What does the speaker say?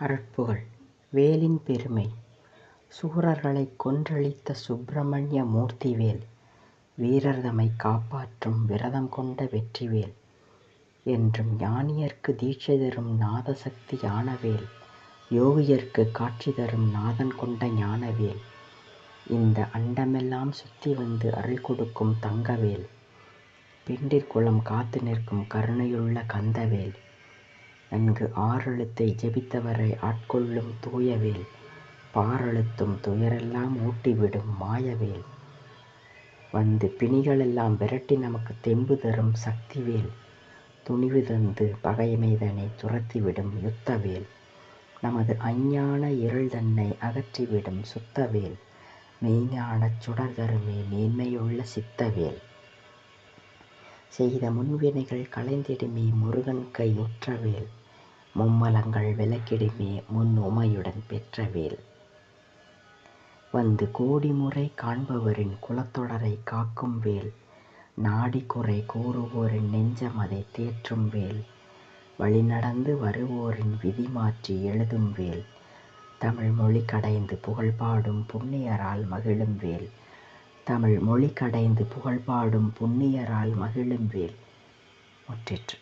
அருட்புகழ் வேலின் பெருமை. சூரர்களை கொன்றழித்த சுப்பிரமணிய மூர்த்திவேல் வீரர்தமை காப்பாற்றும் விரதம் கொண்ட வெற்றிவேல் என்றும் ஞானியர்க்கு தீட்சை தரும் நாதசக்தி யானவேல் யோகியர்க்கு காட்சி தரும் நாதன் கொண்ட ஞானவேல். இந்த அண்டமெல்லாம் சுற்றி வந்து அருள் கொடுக்கும் தங்கவேல். பிண்டிற்குளம் காத்து நிற்கும் கருணையுள்ள கந்தவேல். நன்கு ஆறெழுத்தை ஜெபித்தவரை ஆட்கொள்ளும் தூயவேல் பாரெழுத்தும் துயரெல்லாம் ஊட்டிவிடும் மாயவேல். வந்து பிணிகளெல்லாம் விரட்டி நமக்கு தெம்பு தரும் சக்திவேல் துணிவு தந்து பகைமைதனை துரத்திவிடும் யுத்தவேல். நமது அஞ்ஞான இருள் தன்னை அகற்றிவிடும் சுத்தவேல் மெய்ஞானச் சுடர் தருமே மேன்மையுள்ள சித்தவேல். செய்த முன்வினைகள் களைந்திடுமே முருகன் கை உற்றவேல் மும்மலங்கள் விளக்கிடுமே முன் உமையுடன் பெற்றவேல். வந்து கோடி முறை காண்பவரின் குலத்தொடரை காக்கும் வேல். நாடி குறை கூறுவோரின் நெஞ்சம் அதை தேற்றும் வேல். வழிநடந்து வருவோரின் விதி மாற்றி எழுதும் வேல். தமிழ் மொழி கடைந்து புகழ் பாடும் புண்ணியரால் மகிழும் வேல். தமிழ் மொழி கடைந்து புகழ்பாடும் புண்ணியரால் மகிழும் வேல். முற்றிற்று.